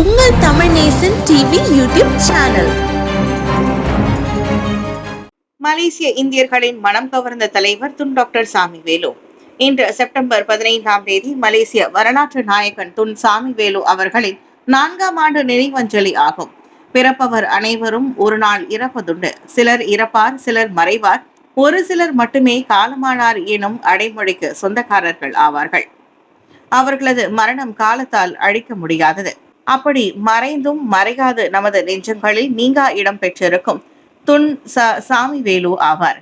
உங்கள் Tamil Nesan TV YouTube channel. மலேசிய இந்தியர்களின் மனம் கவர்ந்த தலைவர் துன் டாக்டர் சாமி வேலு. இன்று செப்டம்பர் பதினைந்தாம் தேதி மலேசிய வரலாற்று நாயகன் துன் சாமிவேலு அவர்களின் நான்காம் ஆண்டு நினைவஞ்சலி ஆகும். பிறப்பவர் அனைவரும் ஒரு நாள் இறப்பதுண்டு. சிலர் இறப்பார் சிலர் மறைவார். ஒரு சிலர் மட்டுமே காலமானார் எனும் அடைமொழிக்கு சொந்தக்காரர்கள் ஆவார்கள். அவர்களது மரணம் காலத்தால் அழிக்க முடியாதது. அப்படி மறைந்தும் மறையாது நமது நெஞ்சங்களில் நீங்கா இடம் பெற்றிருக்கும். துன் ச சாமிவேலு ஆவார்.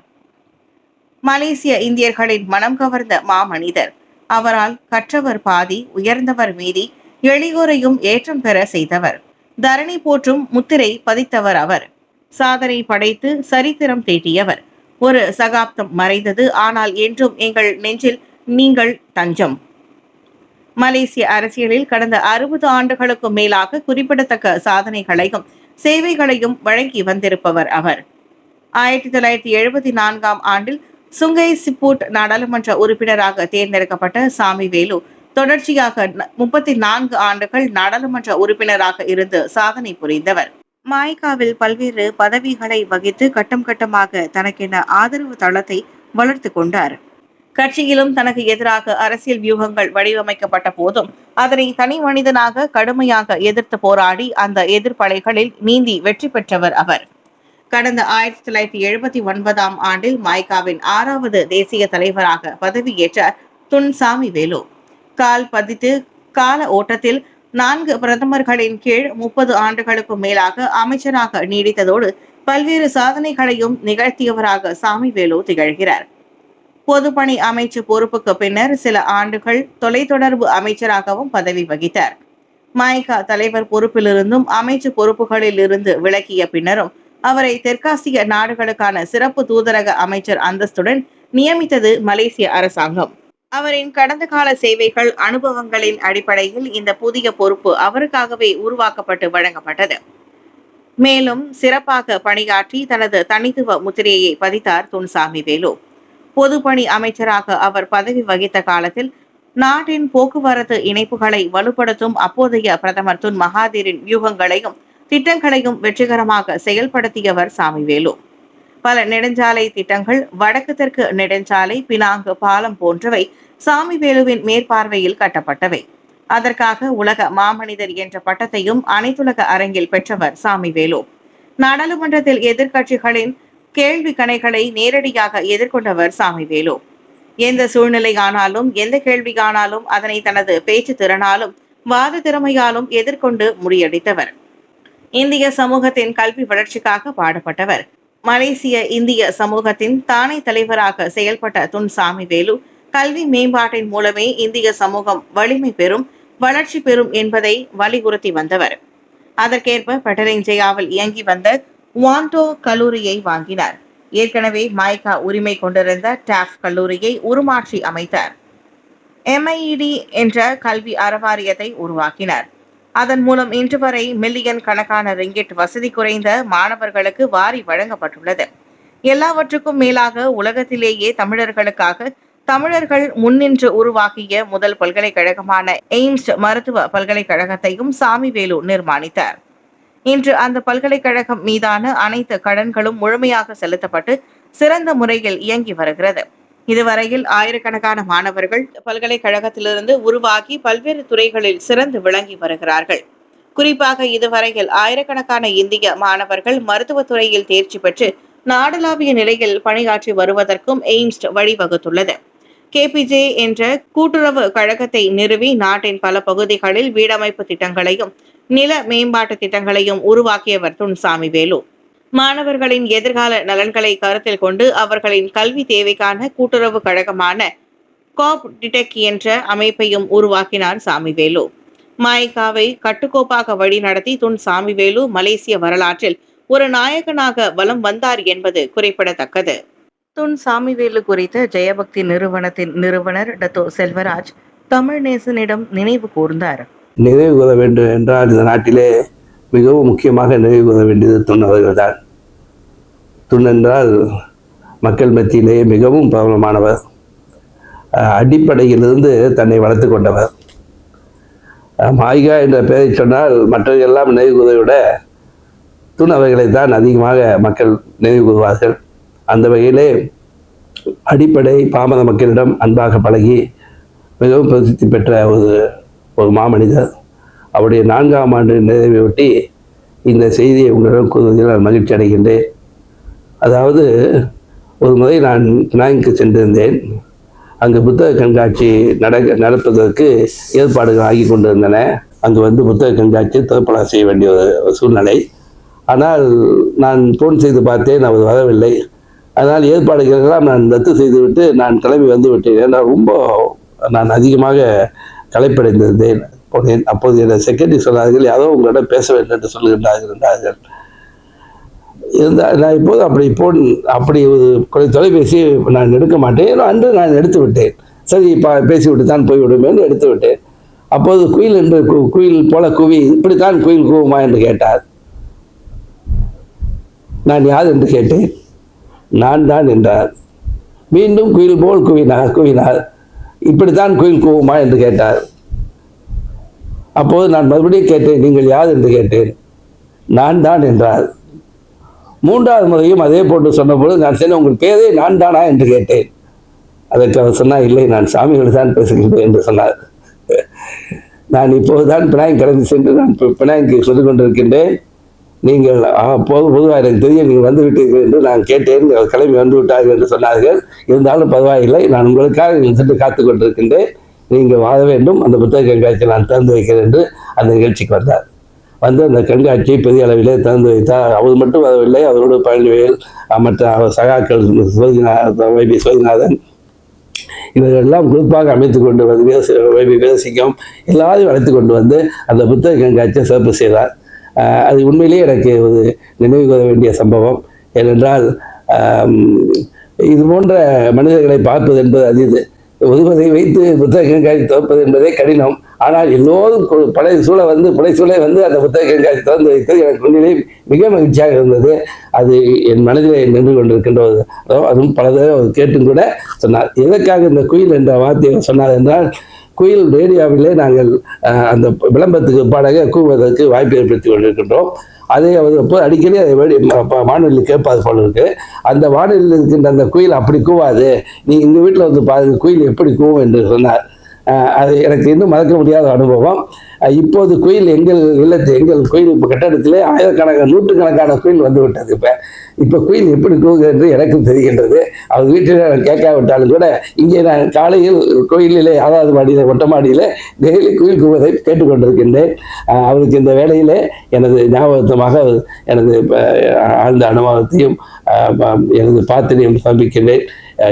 மலேசிய இந்தியர்களின் மனம் கவர்ந்த மாமனிதர். அவரால் கற்றவர் பாதி உயர்ந்தவர் மீதி எளியோரையும் ஏற்றம் பெற செய்தவர். தரணி போற்றும் முத்திரை பதித்தவர் அவர். சாதனை படைத்து சரித்திரம் தீட்டியவர் ஒரு சகாப்தம் மறைந்தது ஆனால் என்றும் எங்கள் நெஞ்சில் நீங்கள் தஞ்சம். மலேசிய அரசியலில் கடந்த அறுபது ஆண்டுகளுக்கும் மேலாக குறிப்பிடத்தக்க சாதனைகளையும் சேவைகளையும் வழங்கி வந்திருப்பவர் அவர். ஆயிரத்தி தொள்ளாயிரத்தி எழுபத்தி நான்காம் ஆண்டில் சுங்கை சிப்பூட் நாடாளுமன்ற உறுப்பினராக தேர்ந்தெடுக்கப்பட்ட சாமி வேலு தொடர்ச்சியாக முப்பத்தி நான்கு ஆண்டுகள் நாடாளுமன்ற உறுப்பினராக இருந்து சாதனை புரிந்தவர். மாய்காவில் பல்வேறு பதவிகளை வகித்து கட்டம் கட்டமாக தனக்கென ஆதரவு தளத்தை வளர்த்து கொண்டார். கட்சியிலும் தனக்கு எதிராக அரசியல் வியூகங்கள் வடிவமைக்கப்பட்ட போதும் அதனை தனி மனிதனாக கடுமையாக எதிர்த்து போராடி அந்த எதிர்ப்பலைகளில் நீந்தி வெற்றி பெற்றவர் அவர். கடந்த ஆயிரத்தி தொள்ளாயிரத்தி எழுபத்தி ஒன்பதாம் ஆண்டில் மாய்காவின் ஆறாவது தேசிய தலைவராக பதவியேற்ற துன் சாமிவேலு கால் பதித்து கால ஓட்டத்தில் நான்கு பிரதமர்களின் கீழ் முப்பது ஆண்டுகளுக்கும் மேலாக அமைச்சராக நீடித்ததோடு பல்வேறு சாதனைகளையும் நிகழ்த்தியவராக சாமி வேலு திகழ்கிறார். பொதுப்பணி அமைச்சு பொறுப்புக்கு பின்னர் சில ஆண்டுகள் தொலைத்தொடர்பு அமைச்சராகவும் பதவி வகித்தார். மாய்கா தலைவர் பொறுப்பிலிருந்தும் அமைச்சு பொறுப்புகளில் இருந்து விலகிய பின்னரும் அவரை தெற்காசிய நாடுகளுக்கான சிறப்பு தூதரக அமைச்சர் அந்தஸ்துடன் நியமித்தது மலேசிய அரசாங்கம். அவரின் கடந்த கால சேவைகள் அனுபவங்களின் அடிப்படையில் இந்த புதிய பொறுப்பு அவருக்காகவே உருவாக்கப்பட்டு வழங்கப்பட்டது. மேலும் சிறப்பாக பணியாற்றி தனது தனித்துவ முத்திரையை பதித்தார் துன்சாமி வேலு. பொதுப்பணி அமைச்சராக அவர் பதவி வகித்த காலத்தில் நாட்டின் போக்குவரத்து இணைப்புகளை வலுப்படுத்தும் அப்போதைய பிரதமர் துன் மகாதீரின் வியூகங்களையும் திட்டங்களையும் வெற்றிகரமாக செயல்படுத்தியவர் சாமிவேலு. பல நெடுஞ்சாலை திட்டங்கள் வடக்கு தெற்கு நெடுஞ்சாலை பினாங்கு பாலம் போன்றவை சாமிவேலுவின் மேற்பார்வையில் கட்டப்பட்டவை. அதற்காக உலக மாமனிதர் என்ற பட்டத்தையும் அனைத்துலக அரங்கில் பெற்றவர் சாமிவேலு. நாடாளுமன்றத்தில் எதிர்க்கட்சிகளின் கேள்வி கணைகளை நேரடியாக எதிர்கொண்டவர் சாமிவேலு எந்த சூழ்நிலை ஆனாலும் எந்த கேள்வியானாலும் அதனை தனது பேச்சு திறனாலும் வாத திறமையாலும் எதிர்கொண்டு முறியடித்தவர். இந்திய சமூகத்தின் கல்வி வளர்ச்சிக்காக பாடுபட்டவர். மலேசிய இந்திய சமூகத்தின் தானே தலைவராக செயல்பட்ட துன் சாமிவேலு கல்வி மேம்பாட்டின் மூலமே இந்திய சமூகம் வலிமை பெறும் வளர்ச்சி பெறும் என்பதை வலியுறுத்தி வந்தவர். அதற்கேற்ப பட்டரிஞ்சயாவில் இயங்கி வந்த வாண்டோ கல்லூரியை வாங்கினார். ஏற்கனவே மாய்கா உரிமை கொண்டிருந்த டாஃப் கல்லூரியை உருமாற்றி அமைத்தார். எம்ஐஇடி என்ற கல்வி அறவாரியத்தை உருவாக்கினார். அதன் மூலம் இன்று வரை மில்லியன் கணக்கான ரிங்கெட் வசதி குறைந்த மாணவர்களுக்கு வாரி வழங்கப்பட்டுள்ளது. எல்லாவற்றுக்கும் மேலாக உலகத்திலேயே தமிழர்களுக்காக தமிழர்கள் முன்னின்று உருவாக்கிய முதல் பல்கலைக்கழகமான எய்ம்ஸ் மருத்துவ பல்கலைக்கழகத்தையும் சாமிவேலு நிர்மாணித்தார். இன்று அந்த பல்கலைக்கழகம் மீதான அனைத்து கடன்களும் முழுமையாக செலுத்தப்பட்டு சிறந்த முறையில் இயங்கி வருகிறது. இதுவரையில் ஆயிரக்கணக்கான மாணவர்கள் பல்கலைக்கழகத்திலிருந்து உருவாகி பல்வேறு துறைகளில் சிறந்து விளங்கி வருகிறார்கள். குறிப்பாக இதுவரையில் ஆயிரக்கணக்கான இந்திய மாணவர்கள் மருத்துவத்துறையில் தேர்ச்சி பெற்று நாடளாவிய நிலையில் பணியாற்றி வருவதற்கும் எய்ம்ஸ் வழிவகுத்துள்ளது. கேபிஜே என்ற கூட்டுறவு கழகத்தை நிறுவி நாட்டின் பல பகுதிகளில் வீடமைப்பு திட்டங்களையும் நில மேம்பாட்டு திட்டங்களையும் உருவாக்கியவர் துன்சாமி வேலு. மாணவர்களின் எதிர்கால நலன்களை கருத்தில் கொண்டு அவர்களின் கல்வி தேவைக்கான கூட்டுறவு கழகமான காப் டிடெக் என்ற அமைப்பையும் உருவாக்கினார் சாமிவேலு மாய்காவை கட்டுக்கோப்பாக வழி நடத்தி துன் சாமிவேலு மலேசிய வரலாற்றில் ஒரு நாயகனாக வலம் வந்தார் என்பது குறிப்பிடத்தக்கது. துன் சாமிவேலு குறித்த ஜெயபக்தி நிறுவனத்தின் நிறுவனர் டத்தோ செல்வராஜ் தமிழ் நேசனிடம் நினைவு கூர்ந்தார். நினைவு கூற வேண்டும் என்றால் இந்த நாட்டிலே மிகவும் முக்கியமாக நினைவு கூற வேண்டியது துண்ணவர்கள் அவர்கள்தான். துண் என்றால் மக்கள் மத்தியிலேயே மிகவும் பிரபலமானவர். அடிப்படையிலிருந்து தன்னை வளர்த்து கொண்டவர். மாய்கா மாயிகா என்ற பெயரை சொன்னால் மற்றவை எல்லாம் நினைவு கூறுவதை விட துண் அவைகளை தான் அதிகமாக மக்கள் நினைவு கூறுவார்கள். அந்த வகையிலே அடிப்படை பாமர மக்களிடம் அன்பாக பழகி மிகவும் பிரசித்தி பெற்ற ஒரு ஒரு மாமனிதர். அவருடைய நான்காம் ஆண்டு நிறைவை ஒட்டி இந்த செய்தியை உங்களிடம் கூறுவதில் நான் மகிழ்ச்சி அடைகின்றேன். அதாவது ஒரு முறை நான் பினாங்குக்கு சென்றிருந்தேன். அங்கு புத்தக கண்காட்சி நடக்க நடப்பதற்கு ஏற்பாடுகள் ஆகி கொண்டிருந்தன. அங்கு வந்து புத்தக கண்காட்சி திறப்படா செய்ய வேண்டிய ஒரு சூழ்நிலை. ஆனால் நான் ஃபோன் செய்து பார்த்தேன் அவர் வரவில்லை. அதனால் ஏற்பாடுகளெல்லாம் நான் ரத்து செய்துவிட்டு நான் கிளம்பி வந்து விட்டேன். ஏன்னா ரொம்ப நான் அதிகமாக களைப்படைந்திருந்தேன் போனேன் அப்போது என்னை செக்ரட்டரி சொன்னார்கள் யாரோ உங்களிடம் பேச வேண்டும் என்று சொல்லுகின்றார்கள் என்றார்கள் இருந்தால் நான் இப்போது அப்படி போன் அப்படி ஒரு தொலைபேசி நான் எடுக்க மாட்டேன். அன்று நான் எடுத்து விட்டேன். சரி இப்போ பேசிவிட்டு தான் போய்விடும் என்று எடுத்து விட்டேன். அப்போது குயில் என்று கு- குயில் போல குவி இப்படித்தான் குயில் கூவுமா என்று கேட்டார். நான் யார் என்று கேட்டேன்? நான் தான் என்றார். மீண்டும் குயில் போல் குவினார் குவினார். இப்படித்தான் குயில் கூவுமா என்று கேட்டார். அப்போது நான் மறுபடியும் கேட்டேன் நீங்கள் யார்? என்று கேட்டேன். நான் தான் என்றார். மூன்றாவது முறையும் அதே போன்று சொன்னபோது நான் சரி உங்கள் பேரே நான் தானா? என்று கேட்டேன். அதற்கு அவர் சொன்னால் இல்லை நான் சாமிகள் தான் பேசுகின்றேன் என்று சொன்னார். நான் இப்போதுதான் பினாங் கிளம்பி சென்று நான் பி- சொல்லிக் கொண்டிருக்கின்றேன் நீங்கள் ஆ, போது பொதுவாக எனக்கு தெரியும் நீங்கள் வந்து விட்டீர்கள் என்று நான் கேட்டேன் கிளம்பி வந்து விட்டார்கள் என்று சொன்னார்கள். இருந்தாலும் பரவாயில்லை நான் உங்களுக்காக சென்று காத்து கொண்டிருக்கின்றேன். நீங்கள் வாழ வேண்டும் அந்த புத்தக கண்காட்சியை நான் திறந்து வைக்கிறேன் என்று அந்த நிகழ்ச்சிக்கு வந்தார். வந்து அந்த கண்காட்சியை பெரிய அளவிலே திறந்து வைத்தார். அவர் மட்டும் வரவில்லை அவரோடு பழனிவேல் மற்ற சகாக்கள் சோதிநாத வைபி சோதிநாதன் இவர்கள் எல்லாம் குரூப்பாக அமைத்து கொண்டு வந்து வைபி வீரசிங்கம் எல்லாரையும் அழைத்து கொண்டு வந்து அந்த புத்தக கண்காட்சியை சிறப்பு செய்தார். அது உண்மையிலேயே எனக்கு ஒரு நினைவுகூற வேண்டிய சம்பவம். ஏனென்றால் இது போன்ற மனிதர்களை பார்ப்பது என்பது அது ஒருவரை வைத்து புத்தக கண்காட்சி என்பதே கடினம். ஆனால் எல்லோரும் பழைய படை சூழ வந்து படை சூழ வந்து அந்த புத்தக கண்காட்சி திறந்து வைத்தது எனக்கு உண்மையிலே மிக மகிழ்ச்சியாக இருந்தது. அது என் மனதிலே நின்று கொண்டிருக்கின்ற ஒரு அதுவும் அதுவும் பல தடவை அவர் கேட்டும் கூட சொன்னார். எதற்காக இந்த குயில் என்ற வார்த்தையை சொன்னார் என்றால் குயில் ரேடியோவிலே நாங்கள் அந்த விளம்பரத்துக்கு பாடக கூவுவதற்கு வாய்ப்பு ஏற்படுத்தி கொண்டிருக்கின்றோம். அதை அவர் இப்போ அடிக்கடி அதை வேடி வானொலி கேட்பாது போல இருக்கு. அந்த வானொலியில் இருக்கின்ற அந்த குயில் அப்படி கூவாது. நீ எங்கள் வீட்டில் வந்து பாருங்க குயில் எப்படி கூவும் என்று சொன்னார். அது எனக்கு இன்னும் மறக்க முடியாத அனுபவம். இப்போது குயில் எங்கள் இல்லத்து எங்கள் கோயில் இப்போ கட்டடத்திலே ஆயிரக்கணக்கான நூற்றுக்கணக்கான குயில் வந்து விட்டது. இப்போ இப்போ குயில் எப்படி போகுது என்று எனக்கும் தெரிகின்றது. அவர் வீட்டில் கேட்காவிட்டாலும் கூட இங்கே நான் காலையில் கோயிலிலே ஆறாவது மாடியில் ஒட்டமாடியில் மாடியில் டெய்லி குயில் கூவதை கேட்டுக்கொண்டிருக்கின்றேன். அவருக்கு இந்த வேலையிலே எனது ஞாபகத்தமாக எனது ஆழ்ந்த அனுபவத்தையும் எனது பாத்திரையும் சமர்ப்பிக்கின்றேன்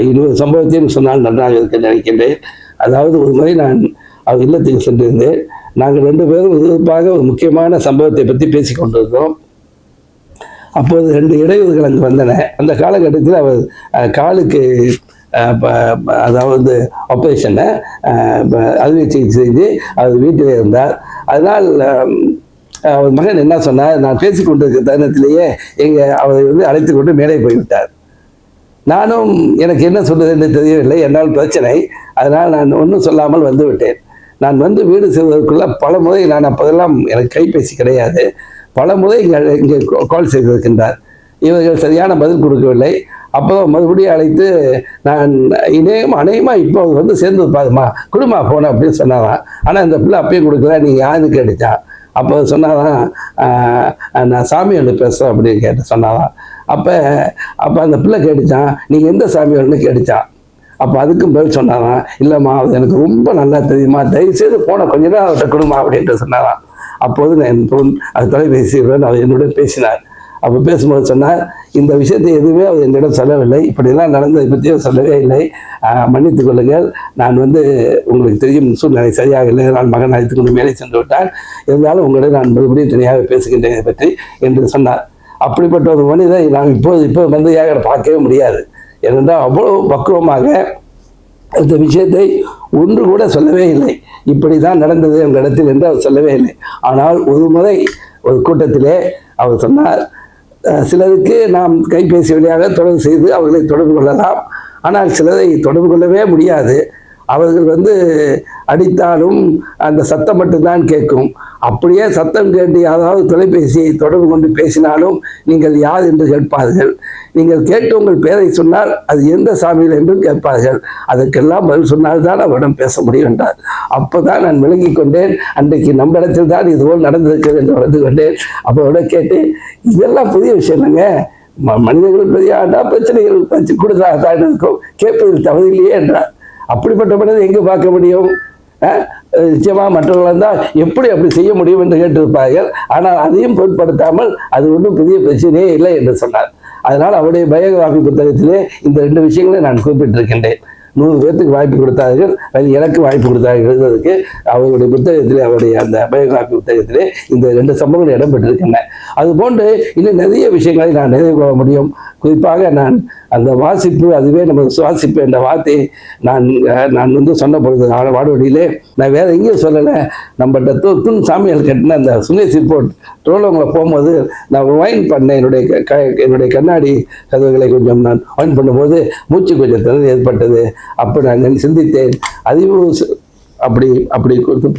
இன்னொரு சம்பவத்தையும் சொன்னால் நன்றாக இருக்க நினைக்கின்றேன். அதாவது ஒரு முறை நான் அவர் இல்லத்துக்கு சென்றிருந்தேன். நாங்கள் ரெண்டு பேரும் விருப்பாக ஒரு முக்கியமான சம்பவத்தை பற்றி பேசி கொண்டிருந்தோம். அப்போது ரெண்டு இடையூறுகள் அங்கு வந்தன. அந்த காலகட்டத்தில் அவர் காலுக்கு ப- அதாவது ஆப்ரேஷனை அறுவை சிகிச்சை செஞ்சு அவர் வீட்டிலே இருந்தார். அதனால் அவர் மகன் என்ன சொன்னார்? நான் பேசிக் கொண்டிருக்கிற தருணத்திலேயே எங்கள் அவரை வந்து அழைத்து கொண்டு மேலே போய்விட்டார். நானும் எனக்கு என்ன சொல்வது என்று தெரியவில்லை. என்னால் பிரச்சனை. அதனால் நான் ஒன்றும் சொல்லாமல் வந்துவிட்டேன் நான் வந்து வீடு செய்வதற்குள்ள பல முறை நான் அப்போதெல்லாம் எனக்கு கைபேசி கிடையாது. பல முறை இங்கே இங்கே கால் செய்திருக்கின்றார். இவர்கள் சரியான பதில் கொடுக்கவில்லை. அப்போ மறுபடியும் அழைத்து நான் இணையம் அநேகமாக இப்போ வந்து சேர்ந்து பாருமா குடும்பா போன அப்படின்னு சொன்னாராம் ஆனால் இந்த பிள்ளை அப்பயும் கொடுக்கல நீங்கள் யாருக்கு கேட்டுச்சான் அப்போ சொன்னாதான் நான் நான் சாமியோட பேசுகிறேன் அப்படின்னு கேட்டு சொன்னாதான் அப்போ அப்போ அந்த பிள்ளை கேட்டுச்சான் நீங்கள் எந்த சாமியோடனு கேட்டுச்சான் அப்போ அதுக்கும் பதில் சொன்னாராம் இல்லைம்மா அது எனக்கு ரொம்ப நல்லா தெரியுமா? தயவுசெய்து போன கொஞ்ச நேரம் அவர்கிட்ட கொடுமா அப்படின்ட்டு சொன்னாராம். அப்போது நான் என் பொன் அது தொலைபேசி அவர் என்னுடன் பேசினார். அப்போ பேசும்போது சொன்னார் இந்த விஷயத்தை எதுவுமே அவர் என்னிடம் சொல்லவில்லை. இப்படிலாம் நடந்ததை பற்றி அவர் சொல்லவே இல்லை. ஆஹ், மன்னித்துக் கொள்ளுங்கள். நான் வந்து உங்களுக்கு தெரியும் சூழ்நிலை சரியாக இல்லை நான் மகன் அழைத்து கொண்டு மேலே சென்று விட்டான் இருந்தாலும் உங்களிடம் நான் மறுபடியும் தனியாக பேசுகின்றேன் இதை பற்றி என்று சொன்னார். அப்படிப்பட்ட ஒரு மனிதன் நாம் இப்போது இப்போ வந்து ஏக பார்க்கவே முடியாது. ஏனென்றால் அவ்வளோ பக்குவமாக இந்த விஷயத்தை ஒன்று கூட சொல்லவே இல்லை. இப்படி தான் நடந்தது எங்கள் இடத்தில் என்று அவர் சொல்லவே இல்லை. ஆனால் ஒரு முறை ஒரு கூட்டத்திலே அவர் சொன்னார் சிலருக்கு நாம் கைபேசி வழியாக தொடர்பு செய்து அவர்களை தொடர்பு கொள்ளலாம். ஆனால் சிலரை தொடர்பு கொள்ளவே முடியாது. அவர்கள் வந்து அடித்தாலும் அந்த சத்தம் மட்டும்தான் கேட்கும். அப்படியே சத்தம் கேட்டு யாராவது தொலைபேசியை தொடர்பு கொண்டு பேசினாலும் நீங்கள் யார் என்று கேட்பார்கள். நீங்கள் கேட்டு உங்கள் பெயரை சொன்னால் அது எந்த சாமியில் என்றும் கேட்பார்கள். அதற்கெல்லாம் பதில் சொன்னால்தான் அவரிடம் பேச முடியும் என்றார். அப்போ தான் நான் விளங்கிக் கொண்டேன். அன்றைக்கு நம்ம இடத்தில் தான் இதுபோல் நடந்திருக்கிறது என்று உணர்ந்து கொண்டேன். அப்போட கேட்டு இதெல்லாம் புதிய விஷயம் இல்லைங்க. ம- மனிதர்கள் பெரிய ஆண்டா பிரச்சனைகள் வச்சு தான் இருக்கும். கேட்பதில் தவறில்லையே என்றார். அப்படிப்பட்ட மனிதன் எங்கே பார்க்க முடியும்? நிச்சயமாக நிச்சயமா மற்றவர்கள் இருந்தால் எப்படி அப்படி செய்ய முடியும் என்று கேட்டிருப்பார்கள். ஆனால் அதையும் பொருட்படுத்தாமல் அது ஒன்றும் பெரிய பிரச்சனையே இல்லை என்று சொன்னார். அதனால் அவருடைய பயோகிராபி புத்தகத்திலே இந்த ரெண்டு விஷயங்களை நான் குறிப்பிட்டிருக்கின்றேன். நூறு பேர்த்துக்கு வாய்ப்பு கொடுத்தார்கள். அதில் எனக்கு வாய்ப்பு கொடுத்தார்கள் எழுதுவதற்கு அவருடைய புத்தகத்திலே அவருடைய அந்த பயோகிராபி புத்தகத்திலே இந்த ரெண்டு சம்பவங்கள் இடம்பெற்றிருக்கின்றன. அதுபோன்று இன்னும் நிறைய விஷயங்களை நான் நினைவு கொள்ள முடியும். குறிப்பாக நான் அந்த வாசிப்பு அதுவே நமது சுவாசிப்பு என்ற வார்த்தையை நான் நான் வந்து சொன்ன பொழுது நான் வாடவழியிலே நான் வேற எங்கேயும் சொல்லலை. நம்மகிட்ட து துன் சாமியால் கட்டின அந்த சுங்கை ரிப்போர்ட் ட்ரோலவங்களை போகும்போது நான் ஒயின் பண்ணேன். என்னுடைய க- என்னுடைய கண்ணாடி கதவுகளை கொஞ்சம் நான் ஒயின் பண்ணும்போது மூச்சு கொஞ்சம் திறந்து ஏற்பட்டது. அப்போ நான் சிந்தித்தேன். அதுவும் அப்படி அப்படி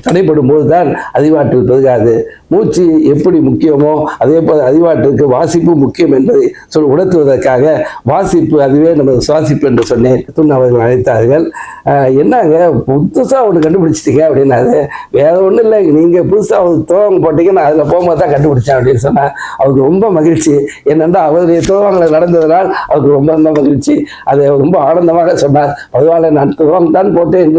தடைப்படும் போது தான் அறிவாற்றல் பெருகாது. மூச்சு எப்படி முக்கியமோ அதே போல் அறிவாற்றலுக்கு வாசிப்பு முக்கியம் என்பதை சொல் உணர்த்துவதற்காக வாசிப்பு அதுவே நமது சுவாசிப்பு என்று சொன்னேன். துண் அவர்கள் அழைத்தார்கள். என்னங்க புதுசாக ஒன்று கண்டுபிடிச்சிட்டீங்க அப்படின்னாரு. வேற ஒன்றும் இல்லை நீங்கள் புதுசாக ஒரு துவங்க போட்டீங்க நான் அதில் போகும்போது தான் கண்டுபிடிச்சேன் அப்படின்னு சொன்னேன் அவருக்கு ரொம்ப மகிழ்ச்சி. என்னென்னா அவருடைய துவங்களை நடந்ததனால் அவருக்கு ரொம்ப ரொம்ப மகிழ்ச்சி. அதை ரொம்ப ஆனந்தமாக சொன்னார். பரவாயில்ல நான் துவம் தான் போட்டேன்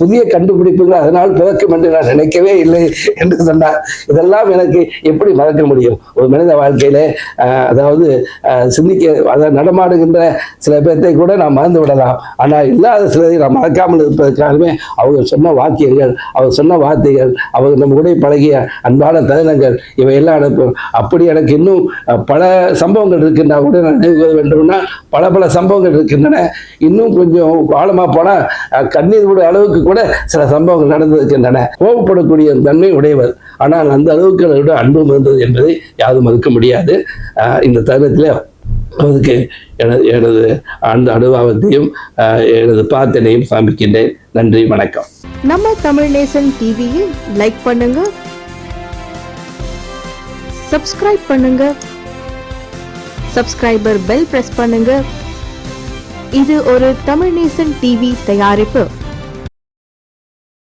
புதிய கண்டு கண்டுபிடிப்புகள் அதனால் பிறக்கும் என்று நான் நினைக்கவே இல்லை என்று சொன்னார். இதெல்லாம் எனக்கு எப்படி மறக்க முடியும்? ஒரு மனித வாழ்க்கையில அதாவது சிந்திக்க அதை நடமாடுகின்ற சில பேர்த்தை கூட நாம் மறந்து விடலாம். ஆனால் இல்லாத சிலரை நாம் மறக்காமல் இருப்பதற்காகவே அவங்க சொன்ன வாக்கியங்கள் அவர் சொன்ன வார்த்தைகள் அவர் நம்ம கூட பழகிய அன்பான தருணங்கள் இவையெல்லாம் எனக்கு அப்படி எனக்கு இன்னும் பல சம்பவங்கள் இருக்கின்றன. கூட நான் நினைவு வேண்டும்னா பல பல சம்பவங்கள் இருக்கின்றன. இன்னும் கொஞ்சம் ஆழமாக போனால் கண்ணீர் விட அளவுக்கு கூட சில சம்பவங்கள் நடந்திருக்கின்றன கோபப்படக்கூடிய தன்மை உடையவர். ஆனால் அந்த அளவுக்கு அவரோட அன்பும் இருந்தது என்பதை யாரும் மறுக்க முடியாது. இந்த தருணத்தில் அவருக்கு எனது எனது அந்த அனுபவத்தையும் எனது பிரார்த்தனையும் சமைக்கின்றேன் நன்றி வணக்கம். நம்ம தமிழ் நேசன் லைக் பண்ணுங்க. சப்ஸ்கிரைப் பண்ணுங்க. சப்ஸ்கிரைபர் பெல் பிரஸ் பண்ணுங்க. இது ஒரு தமிழ் நேசன் டிவி தயாரிப்பு.